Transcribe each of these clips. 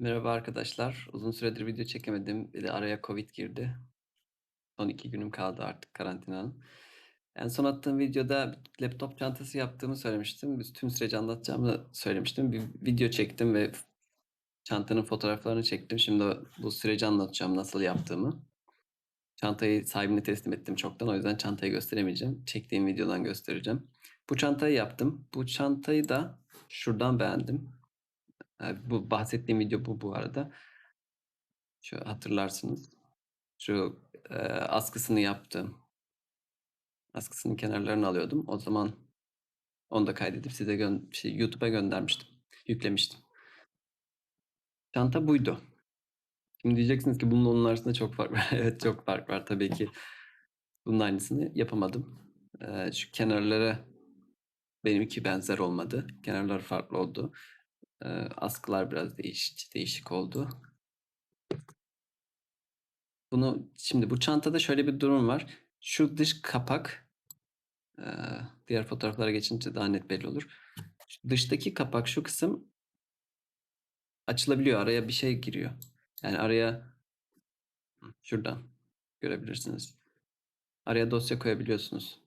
Merhaba arkadaşlar. Uzun süredir video çekemedim. Bir de araya Covid girdi. Son iki günüm kaldı artık karantinanın. En son attığım videoda laptop çantası yaptığımı söylemiştim. Tüm süreci anlatacağımı söylemiştim. Bir video çektim ve çantanın fotoğraflarını çektim. Şimdi bu süreci anlatacağım nasıl yaptığımı. Çantayı sahibine teslim ettim çoktan. O yüzden çantayı gösteremeyeceğim. Çektiğim videodan göstereceğim. Bu çantayı yaptım. Bu çantayı da şuradan beğendim. Bu bahsettiğim video bu bu arada. Şu hatırlarsınız. Şu e, askısını yaptım. Askısının kenarlarını alıyordum. O zaman onu da kaydedip size gö- şey, YouTube'a göndermiştim. Yüklemiştim. Çanta buydu. Şimdi diyeceksiniz ki bunun onun arasında çok fark var. evet çok fark var tabii ki. Bunun aynısını yapamadım. E, şu kenarlara benimki benzer olmadı. Kenarlar farklı oldu. E, askılar biraz değişik, değişik oldu. Bunu şimdi bu çantada şöyle bir durum var. Şu dış kapak e, diğer fotoğraflara geçince daha net belli olur. Şu dıştaki kapak şu kısım açılabiliyor. Araya bir şey giriyor. Yani araya şuradan görebilirsiniz. Araya dosya koyabiliyorsunuz.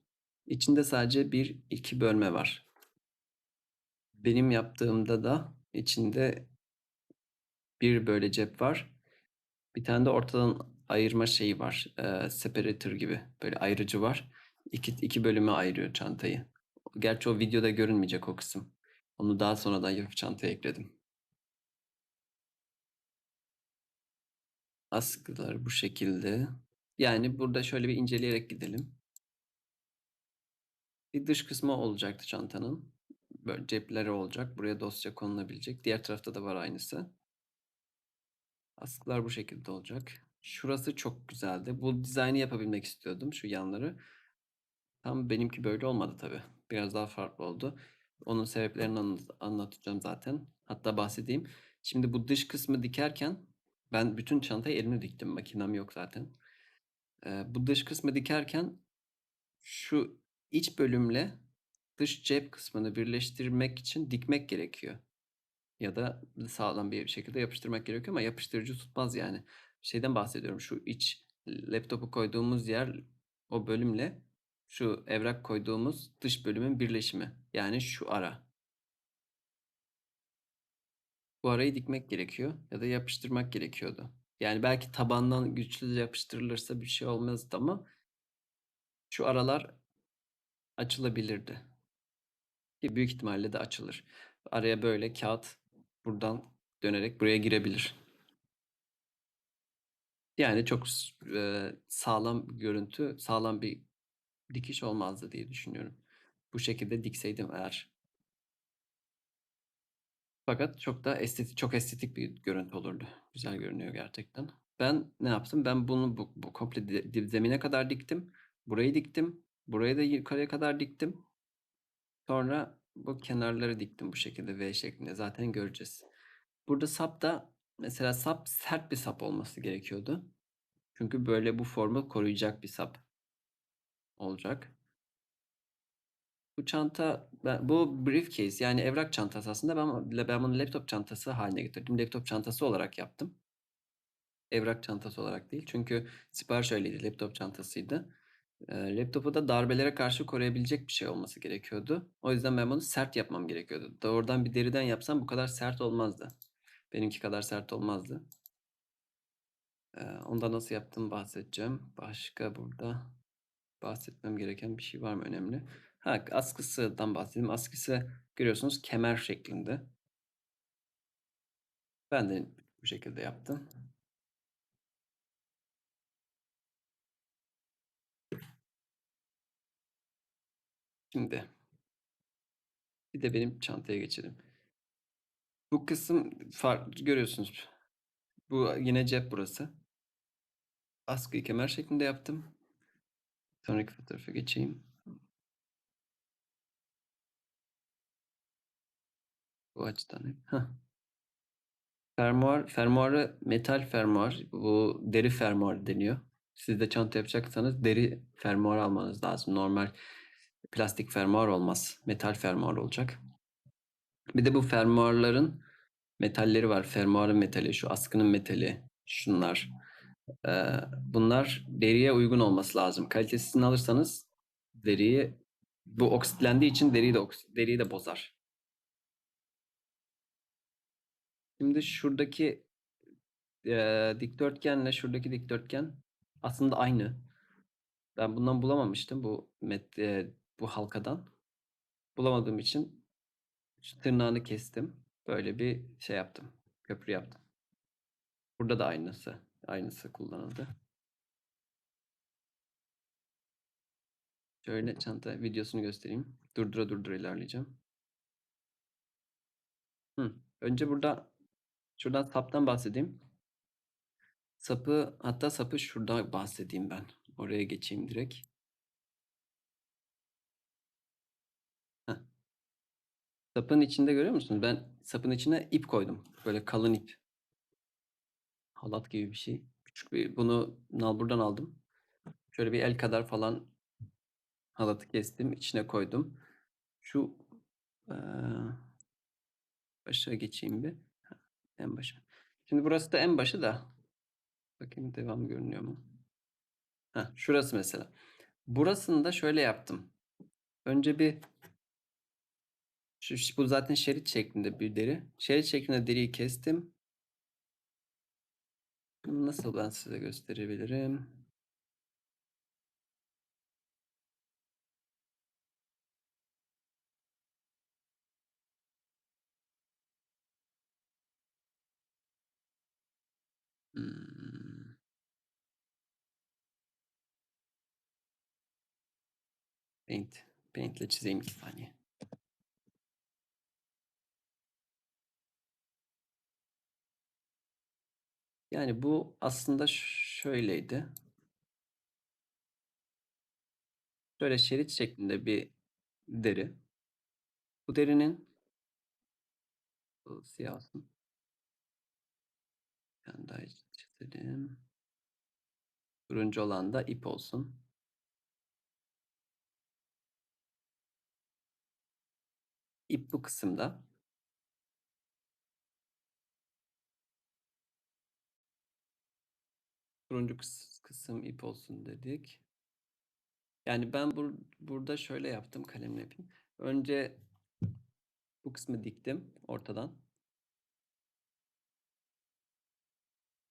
İçinde sadece bir iki bölme var. Benim yaptığımda da içinde bir böyle cep var. Bir tane de ortadan ayırma şeyi var. E, separator gibi. Böyle ayırıcı var. İki, iki bölüme ayırıyor çantayı. Gerçi o videoda görünmeyecek o kısım. Onu daha sonradan yapıp çantaya ekledim. Askılar bu şekilde. Yani burada şöyle bir inceleyerek gidelim. Bir dış kısmı olacaktı çantanın. Böyle cepleri olacak. Buraya dosya konulabilecek. Diğer tarafta da var aynısı. Askılar bu şekilde olacak. Şurası çok güzeldi. Bu dizaynı yapabilmek istiyordum şu yanları. Tam benimki böyle olmadı tabii. Biraz daha farklı oldu. Onun sebeplerini anlat- anlatacağım zaten. Hatta bahsedeyim. Şimdi bu dış kısmı dikerken ben bütün çantayı elimle diktim. Makinem yok zaten. Ee, bu dış kısmı dikerken şu iç bölümle dış cep kısmını birleştirmek için dikmek gerekiyor. Ya da sağlam bir şekilde yapıştırmak gerekiyor ama yapıştırıcı tutmaz yani. Şeyden bahsediyorum. Şu iç laptopu koyduğumuz yer o bölümle şu evrak koyduğumuz dış bölümün birleşimi. Yani şu ara. Bu arayı dikmek gerekiyor ya da yapıştırmak gerekiyordu. Yani belki tabandan güçlü yapıştırılırsa bir şey olmazdı ama şu aralar açılabilirdi. Ki büyük ihtimalle de açılır. Araya böyle kağıt buradan dönerek buraya girebilir. Yani çok e, sağlam görüntü, sağlam bir dikiş olmazdı diye düşünüyorum. Bu şekilde dikseydim eğer. Fakat çok da estetik, çok estetik bir görüntü olurdu. Güzel görünüyor gerçekten. Ben ne yaptım? Ben bunu bu, bu komple zemine kadar diktim. Burayı diktim. Burayı da yukarıya kadar diktim. Sonra bu kenarları diktim bu şekilde V şeklinde. Zaten göreceğiz. Burada sap da mesela sap sert bir sap olması gerekiyordu. Çünkü böyle bu formu koruyacak bir sap olacak. Bu çanta, ben, bu briefcase yani evrak çantası aslında ben, ben bunu laptop çantası haline getirdim. Laptop çantası olarak yaptım. Evrak çantası olarak değil. Çünkü sipariş öyleydi. Laptop çantasıydı. E, laptopu da darbelere karşı koruyabilecek bir şey olması gerekiyordu. O yüzden ben bunu sert yapmam gerekiyordu. Doğrudan bir deriden yapsam bu kadar sert olmazdı. Benimki kadar sert olmazdı. Onda nasıl yaptığımı bahsedeceğim. Başka burada bahsetmem gereken bir şey var mı önemli? Ha, askısından bahsedeyim. Askısı görüyorsunuz kemer şeklinde. Ben de bu şekilde yaptım. Şimdi bir de benim çantaya geçelim. Bu kısım farklı görüyorsunuz. Bu yine cep burası. Askıyı kemer şeklinde yaptım. Sonraki fotoğrafa geçeyim. Bu açıdan hep. Heh. Fermuar, fermuarı metal fermuar. Bu deri fermuar deniyor. Siz de çanta yapacaksanız deri fermuar almanız lazım. Normal plastik fermuar olmaz. Metal fermuar olacak. Bir de bu fermuarların metalleri var. Fermuarın metali, şu askının metali, şunlar. Eee, bunlar deriye uygun olması lazım. Kalitesizini alırsanız deriyi bu oksitlendiği için deriyi de deriyi de bozar. Şimdi şuradaki, eee, dikdörtgenle şuradaki dikdörtgen aslında aynı. Ben bundan bulamamıştım bu met eee, bu halkadan. Bulamadığım için tırnağını kestim. Böyle bir şey yaptım, köprü yaptım. Burada da aynısı, aynısı kullanıldı. Şöyle çanta videosunu göstereyim. Durdura durdura ilerleyeceğim. Hı. Önce burada şuradan saptan bahsedeyim. Sapı hatta sapı şurada bahsedeyim ben. Oraya geçeyim direkt. Heh. Sapın içinde görüyor musunuz? Ben sapın içine ip koydum. Böyle kalın ip. Halat gibi bir şey. Küçük bir bunu nalburdan aldım. Şöyle bir el kadar falan halatı kestim, içine koydum. Şu eee başa geçeyim bir. En başa. Şimdi burası da en başı da. Bakayım devam görünüyor mu? Heh, şurası mesela. Burasını da şöyle yaptım. Önce bir şu, bu zaten şerit şeklinde bir deri. Şerit şeklinde deriyi kestim. Bunu nasıl ben size gösterebilirim? Hmm. Paint. Paint ile çizeyim iki saniye. Yani bu aslında şöyleydi. Şöyle şerit şeklinde bir deri. Bu derinin bu siyah olsun. Bir daha çizelim. Turuncu olan da ip olsun. İp bu kısımda. Turuncu kıs- kısım ip olsun dedik. Yani ben bur burada şöyle yaptım kalemle yapayım. Önce bu kısmı diktim ortadan.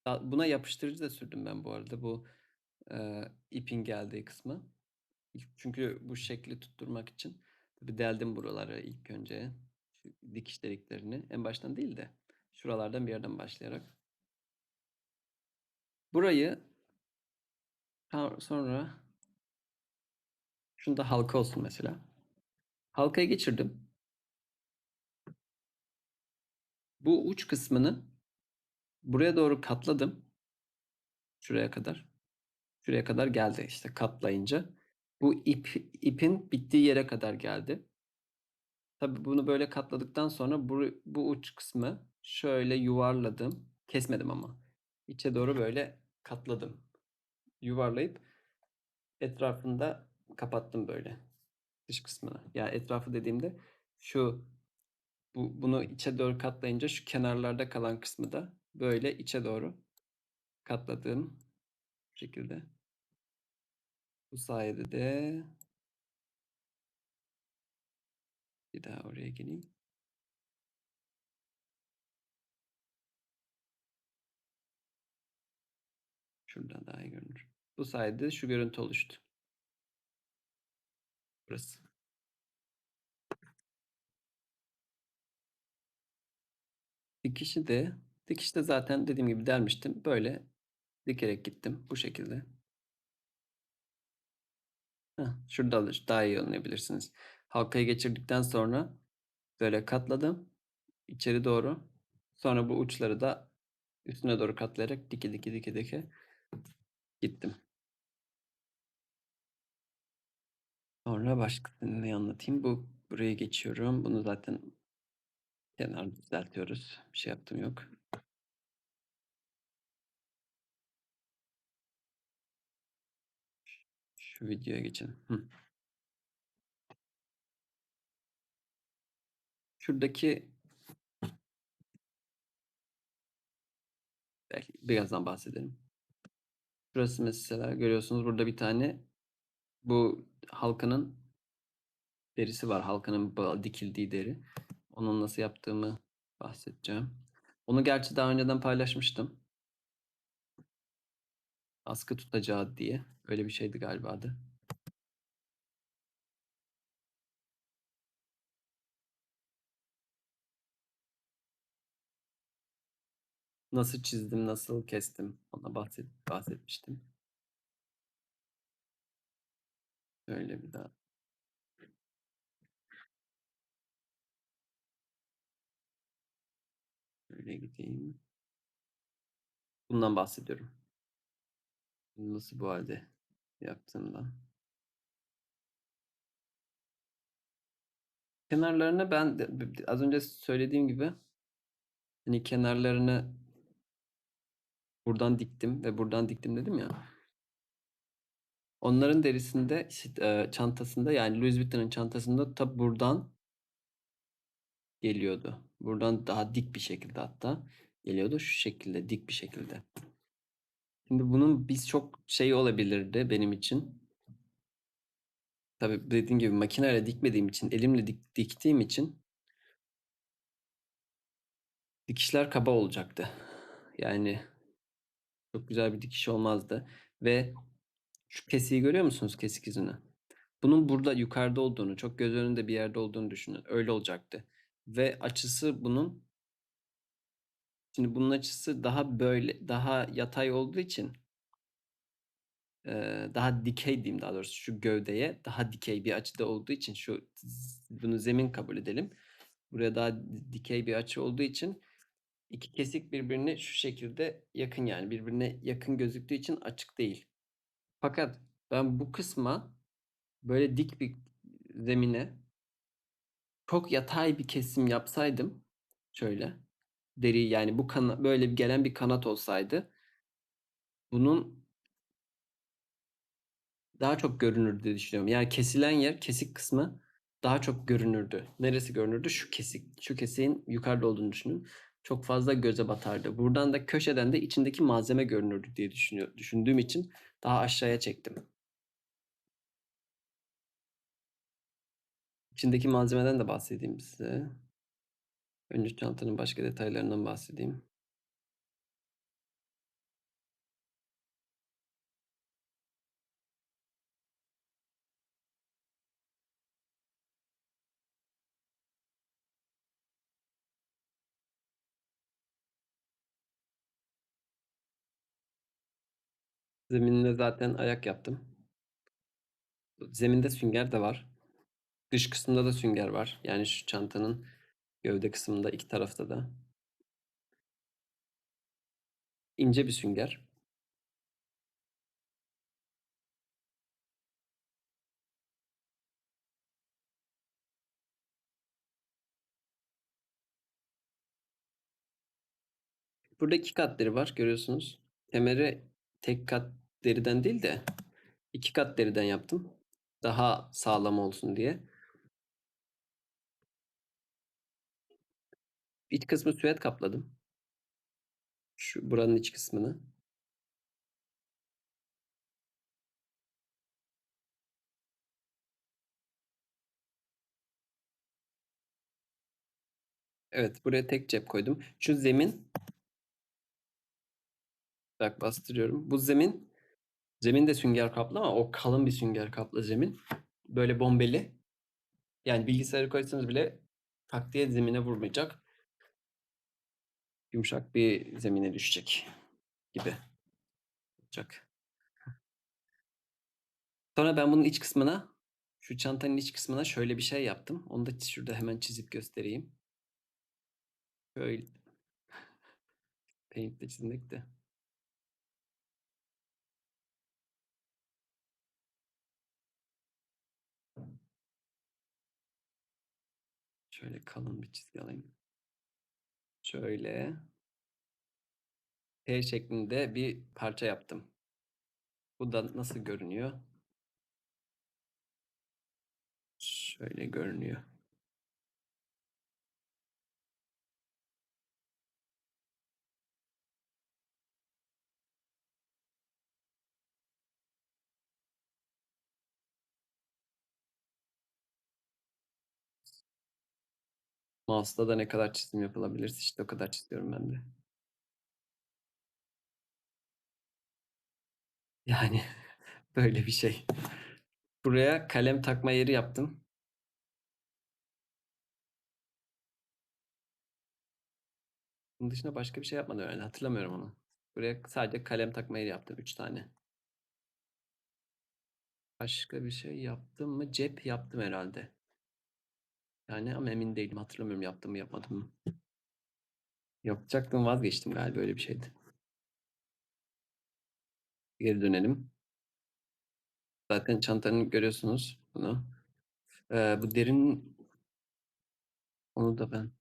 Buna yapıştırıcı da sürdüm ben bu arada bu e, ipin geldiği kısmı. Çünkü bu şekli tutturmak için tabii deldim buraları ilk önce. Dikiş deliklerini en baştan değil de şuralardan bir yerden başlayarak. Burayı sonra şunda halka olsun mesela. Halkaya geçirdim. Bu uç kısmını buraya doğru katladım. Şuraya kadar. Şuraya kadar geldi işte katlayınca. Bu ip ipin bittiği yere kadar geldi. Tabii bunu böyle katladıktan sonra bu, bu uç kısmı şöyle yuvarladım. Kesmedim ama. İçe doğru böyle katladım. Yuvarlayıp etrafında kapattım böyle dış kısmını. Yani etrafı dediğimde şu bu, bunu içe doğru katlayınca şu kenarlarda kalan kısmı da böyle içe doğru katladığım şekilde. Bu sayede de bir daha oraya geleyim. Şuradan daha iyi görünür. Bu sayede şu görüntü oluştu. Burası. Dikişi de dikişi de zaten dediğim gibi delmiştim. Böyle dikerek gittim bu şekilde. Heh, şurada alır. Daha iyi anlayabilirsiniz. Halkayı geçirdikten sonra böyle katladım. içeri doğru. Sonra bu uçları da üstüne doğru katlayarak dike dike dike dike gittim. Sonra başka ne anlatayım? Bu buraya geçiyorum. Bunu zaten kenarda düzeltiyoruz. Bir şey yaptım yok. Şu videoya geçelim. Hı. Şuradaki birazdan bahsedelim. Burası mesela görüyorsunuz burada bir tane bu halkanın derisi var. Halkanın dikildiği deri. Onun nasıl yaptığımı bahsedeceğim. Onu gerçi daha önceden paylaşmıştım. Askı tutacağı diye. Öyle bir şeydi galiba adı. Nasıl çizdim, nasıl kestim ona bahset, bahsetmiştim. Öyle bir daha. Öyle gideyim. Bundan bahsediyorum. Nasıl bu halde yaptığımdan. Kenarlarını ben az önce söylediğim gibi hani kenarlarını buradan diktim ve buradan diktim dedim ya. Onların derisinde işte, çantasında yani Louis Vuitton'ın çantasında ta buradan geliyordu. Buradan daha dik bir şekilde hatta geliyordu. Şu şekilde dik bir şekilde. Şimdi bunun biz çok şey olabilirdi benim için. Tabii dediğim gibi makineyle dikmediğim için, elimle dik, diktiğim için dikişler kaba olacaktı. Yani çok güzel bir dikiş olmazdı. Ve şu kesiği görüyor musunuz kesik izini? Bunun burada yukarıda olduğunu, çok göz önünde bir yerde olduğunu düşünün. Öyle olacaktı. Ve açısı bunun şimdi bunun açısı daha böyle daha yatay olduğu için daha dikey diyeyim daha doğrusu şu gövdeye daha dikey bir açıda olduğu için şu bunu zemin kabul edelim. Buraya daha dikey bir açı olduğu için iki kesik birbirine şu şekilde yakın yani birbirine yakın gözüktüğü için açık değil. Fakat ben bu kısma böyle dik bir zemine çok yatay bir kesim yapsaydım şöyle deri yani bu kana böyle gelen bir kanat olsaydı bunun daha çok görünür diye düşünüyorum. Yani kesilen yer, kesik kısmı daha çok görünürdü. Neresi görünürdü? Şu kesik. Şu kesiğin yukarıda olduğunu düşünün. Çok fazla göze batardı. Buradan da köşeden de içindeki malzeme görünürdü diye düşünüyor, düşündüğüm için daha aşağıya çektim. İçindeki malzemeden de bahsedeyim size. Önce çantanın başka detaylarından bahsedeyim. Zeminine zaten ayak yaptım. Zeminde sünger de var. Dış kısmında da sünger var. Yani şu çantanın gövde kısmında iki tarafta da. İnce bir sünger. Burada iki kat deri var görüyorsunuz. Kemeri tek kat deriden değil de iki kat deriden yaptım. Daha sağlam olsun diye. İç kısmı süet kapladım. Şu buranın iç kısmını. Evet buraya tek cep koydum. Şu zemin bak bastırıyorum. Bu zemin zemin de sünger kaplı ama o kalın bir sünger kaplı zemin. Böyle bombeli. Yani bilgisayarı koysanız bile tak diye zemine vurmayacak. Yumuşak bir zemine düşecek gibi olacak. Sonra ben bunun iç kısmına şu çantanın iç kısmına şöyle bir şey yaptım. Onu da şurada hemen çizip göstereyim. Şöyle Paint'le çizmek de. Şöyle kalın bir çizgi alayım. Şöyle T şeklinde bir parça yaptım. Bu da nasıl görünüyor? Şöyle görünüyor. Mouse'da da ne kadar çizim yapılabilirse işte o kadar çiziyorum ben de. Yani böyle bir şey. Buraya kalem takma yeri yaptım. Bunun dışında başka bir şey yapmadım öyle hatırlamıyorum onu. Buraya sadece kalem takma yeri yaptım 3 tane. Başka bir şey yaptım mı? Cep yaptım herhalde. Yani ama emin değilim hatırlamıyorum yaptım mı yapmadım mı. Yapacaktım vazgeçtim galiba öyle bir şeydi. Geri dönelim. Zaten çantanı görüyorsunuz bunu. Ee, bu derin onu da ben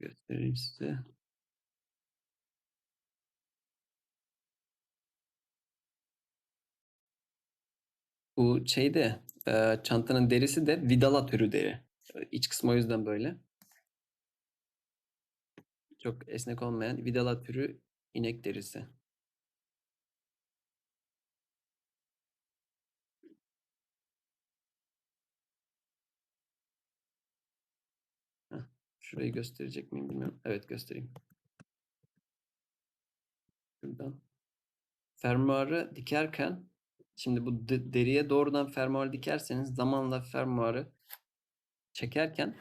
göstereyim size. Bu şeyde e, çantanın derisi de vidala türü deri. İç kısmı o yüzden böyle. Çok esnek olmayan vidala türü inek derisi. Şurayı gösterecek miyim bilmiyorum. Evet göstereyim. Şuradan. Fermuarı dikerken şimdi bu de- deriye doğrudan fermuarı dikerseniz zamanla fermuarı çekerken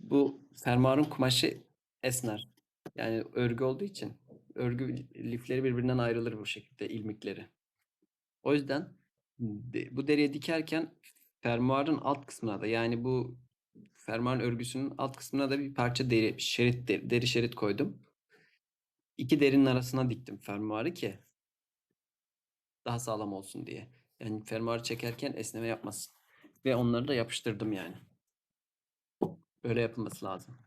bu fermuarın kumaşı esner. Yani örgü olduğu için örgü lifleri birbirinden ayrılır bu şekilde ilmikleri. O yüzden de- bu deriye dikerken fermuarın alt kısmına da yani bu fermuarın örgüsünün alt kısmına da bir parça deri şerit deri, deri şerit koydum. İki derinin arasına diktim fermuarı ki daha sağlam olsun diye. Yani fermuarı çekerken esneme yapmasın. Ve onları da yapıştırdım yani. Böyle yapılması lazım.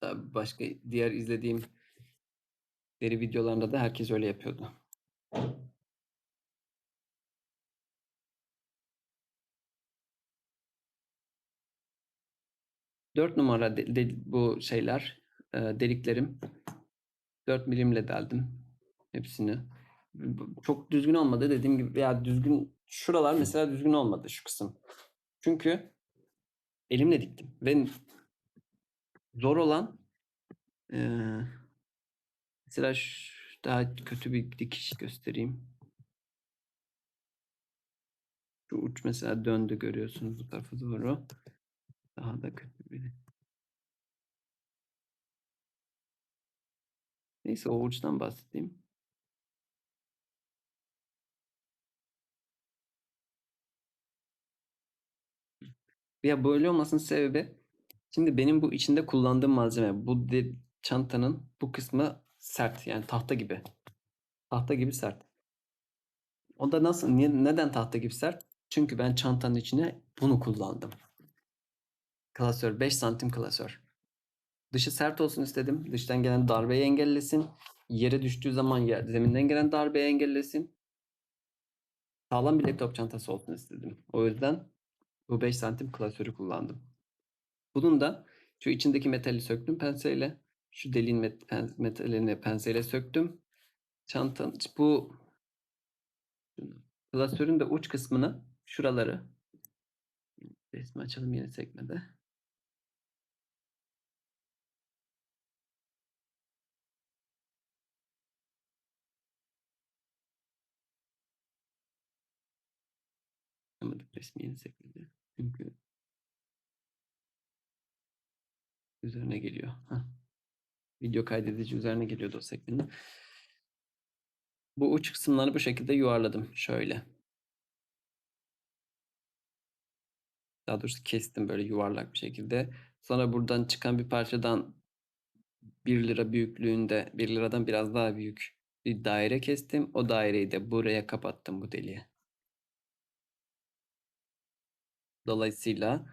Tabii Başka diğer izlediğim deri videolarında da herkes öyle yapıyordu. Dört numara de- de- bu şeyler, e, deliklerim. 4 milimle deldim hepsini. Çok düzgün olmadı dediğim gibi veya düzgün şuralar mesela düzgün olmadı şu kısım. Çünkü elimle diktim ve zor olan eee, mesela daha kötü bir dikiş göstereyim. Şu uç mesela döndü görüyorsunuz bu tarafa doğru. Daha da kötü bir. Neyse o uçtan bahsedeyim. Ya böyle olmasının sebebi şimdi benim bu içinde kullandığım malzeme bu çantanın bu kısmı sert yani tahta gibi. Tahta gibi sert. O da nasıl niye, neden tahta gibi sert? Çünkü ben çantanın içine bunu kullandım. Klasör 5 santim klasör. Dışı sert olsun istedim. Dıştan gelen darbeyi engellesin. Yere düştüğü zaman yer, zeminden gelen darbeyi engellesin. Sağlam bir laptop çantası olsun istedim. O yüzden bu 5 santim klasörü kullandım. Bunun da şu içindeki metali söktüm penseyle. Şu deliğin met pen metalini penseyle söktüm. Çantanın bu klasörün de uç kısmını şuraları resmi açalım yeni sekmede. Resmi yeni sekmede. Çünkü üzerine geliyor. Hah. Video kaydedici üzerine geliyordu o sekmenin. Bu uç kısımları bu şekilde yuvarladım. Şöyle. Daha doğrusu kestim böyle yuvarlak bir şekilde. Sonra buradan çıkan bir parçadan 1 lira büyüklüğünde 1 liradan biraz daha büyük bir daire kestim. O daireyi de buraya kapattım bu deliğe. Dolayısıyla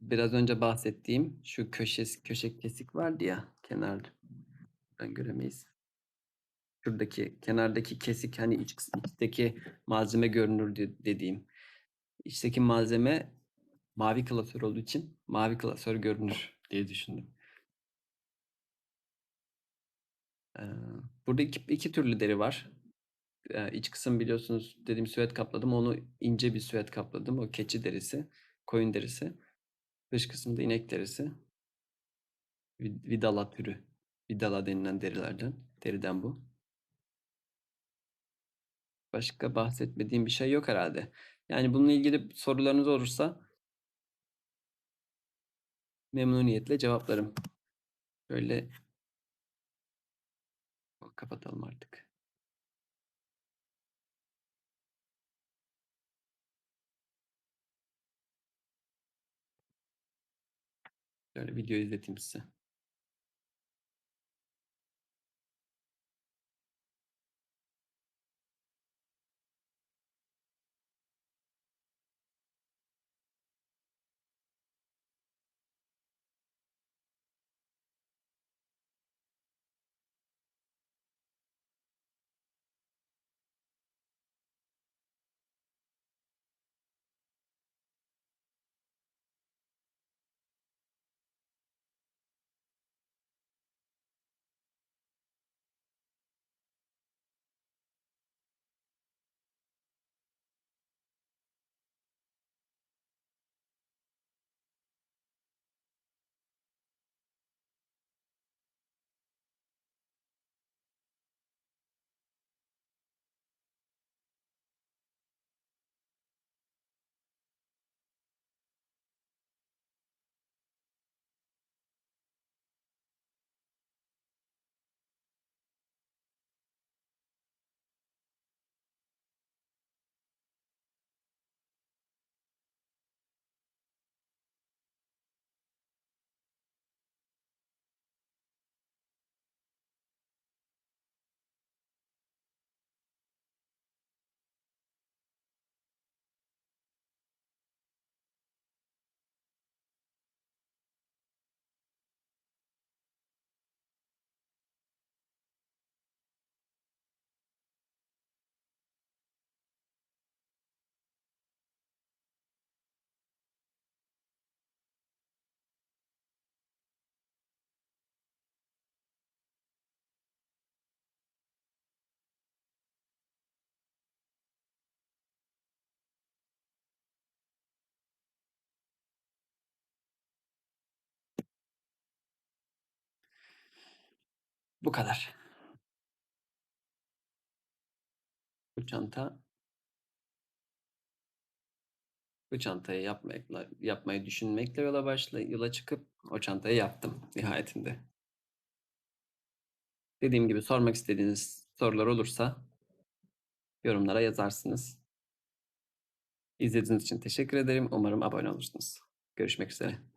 biraz önce bahsettiğim şu köşesi köşe kesik vardı ya kenarda. Ben göremeyiz. Şuradaki kenardaki kesik hani iç içteki malzeme görünür de- dediğim. İçteki malzeme mavi klasör olduğu için mavi klasör görünür diye düşündüm. Burada iki, iki türlü deri var. İç kısım biliyorsunuz dediğim süet kapladım. Onu ince bir süet kapladım. O keçi derisi, koyun derisi. Dış kısmı da inek derisi. Vid Vidala türü. Vidala denilen derilerden. Deriden bu. Başka bahsetmediğim bir şey yok herhâlde. Yani bununla ilgili sorularınız olursa memnuniyetle cevaplarım. Şöyle kapatalım artık. Şöyle video izleteyim size. Bu kadar. Bu çanta bu çantayı yapmakla yapmayı düşünmekle yola başla yola çıkıp o çantayı yaptım nihayetinde. Dediğim gibi sormak istediğiniz sorular olursa yorumlara yazarsınız. İzlediğiniz için teşekkür ederim. Umarım abone olursunuz. Görüşmek üzere.